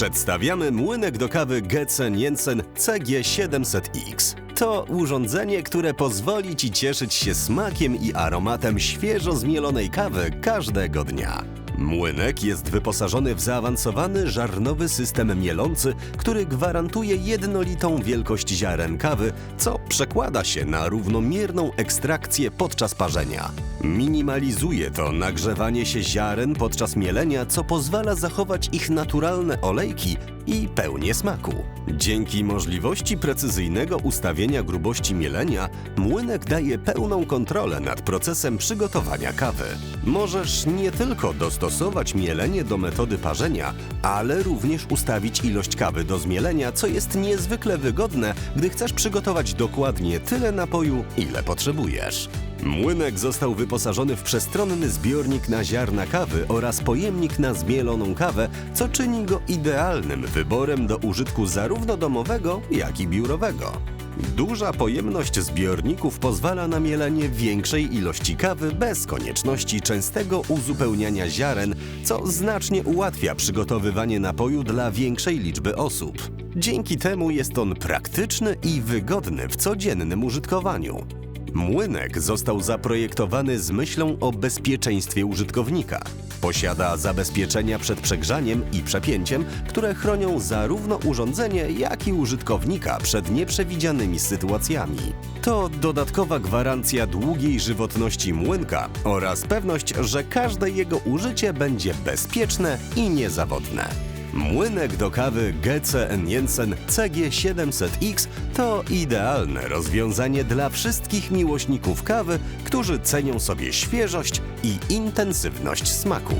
Przedstawiamy młynek do kawy Getsen Jensen CG700X. To urządzenie, które pozwoli Ci cieszyć się smakiem i aromatem świeżo zmielonej kawy każdego dnia. Młynek jest wyposażony w zaawansowany żarnowy system mielący, który gwarantuje jednolitą wielkość ziaren kawy, co przekłada się na równomierną ekstrakcję podczas parzenia. Minimalizuje to nagrzewanie się ziaren podczas mielenia, co pozwala zachować ich naturalne olejki i pełnię smaku. Dzięki możliwości precyzyjnego ustawienia grubości mielenia, młynek daje pełną kontrolę nad procesem przygotowania kawy. Możesz nie tylko dostosować mielenie do metody parzenia, ale również ustawić ilość kawy do zmielenia, co jest niezwykle wygodne, gdy chcesz przygotować dokładnie tyle napoju, ile potrzebujesz. Młynek został wyposażony w przestronny zbiornik na ziarna kawy oraz pojemnik na zmieloną kawę, co czyni go idealnym wyborem do użytku zarówno domowego, jak i biurowego. Duża pojemność zbiorników pozwala na mielenie większej ilości kawy bez konieczności częstego uzupełniania ziaren, co znacznie ułatwia przygotowywanie napoju dla większej liczby osób. Dzięki temu jest on praktyczny i wygodny w codziennym użytkowaniu. Młynek został zaprojektowany z myślą o bezpieczeństwie użytkownika. Posiada zabezpieczenia przed przegrzaniem i przepięciem, które chronią zarówno urządzenie, jak i użytkownika przed nieprzewidzianymi sytuacjami. To dodatkowa gwarancja długiej żywotności młynka oraz pewność, że każde jego użycie będzie bezpieczne i niezawodne. Młynek do kawy GCN Jensen CG700X to idealne rozwiązanie dla wszystkich miłośników kawy, którzy cenią sobie świeżość i intensywność smaku.